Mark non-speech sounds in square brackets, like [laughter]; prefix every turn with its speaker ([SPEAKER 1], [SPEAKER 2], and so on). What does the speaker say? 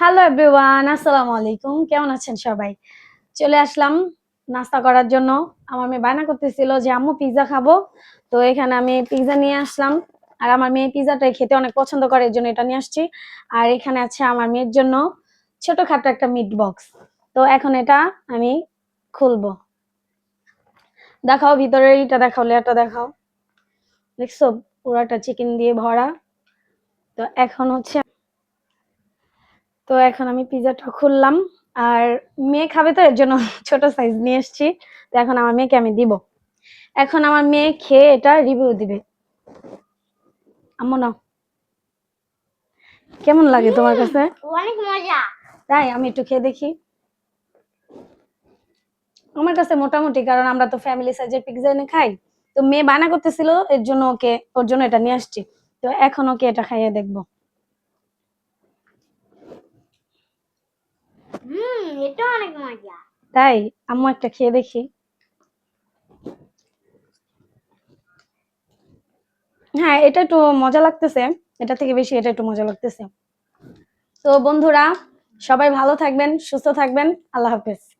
[SPEAKER 1] Hello everyone আসসালামু আলাইকুম কেমন আছেন সবাই? চলে আসলাম নাস্তা করার জন্য। আমার মেয়ে বায়না করতেছিল যে, আম্মু পিৎজা খাব। তো এখানে আমি পিৎজা নিয়ে আসলাম। আর আমার মেয়ে পিৎজাটাই খেতে অনেক পছন্দ করে, এর জন্য এটা নিয়ে আসছি। আর এখানে আছে আমার মেয়ের জন্য ছোটখাটো একটা মিট বক্স তো এখন এটা আমি খুলবো। দেখাও ভিতরের এটা দেখাও, লেয়ারটা দেখাও। দেখছ? পুরাটা চিকেন দিয়ে ভরা। তো এখন হচ্ছে তো এখন আমি পিজাটা খুললাম। আর মেয়ে খাবে তো এর জন্য [laughs] ছোট সাইজ নিয়ে এসেছি। তো এখন আমার মেয়েকে আমি দিব। এখন আমার মেয়ে খেয়ে এটা রিভিউ দিবে। আম্মু কেমন লাগে তোমার কাছে?
[SPEAKER 2] অনেক মজা।
[SPEAKER 1] তাই আমি একটু খেয়ে দেখি। আমার কাছে মোটামুটি কারণ আমরা তো ফ্যামিলি সাইজের পিৎজা এনে খাই। তো মেয়ে বায়না করতেছিল এর জন্য ওকে ওর জন্য এটা নিয়ে আসছি। তো এখন ওকে এটা খাইয়ে দেখব।
[SPEAKER 2] এটা অনেক মজা।
[SPEAKER 1] তাই? আম্মু একটা খেয়ে দেখি। হ্যাঁ এটা একটু মজা লাগতেছে। এটা থেকে বেশি এটা একটু মজা লাগতেছে। তো বন্ধুরা, সবাই ভালো থাকবেন, সুস্থ থাকবেন। আল্লাহ হাফেজ।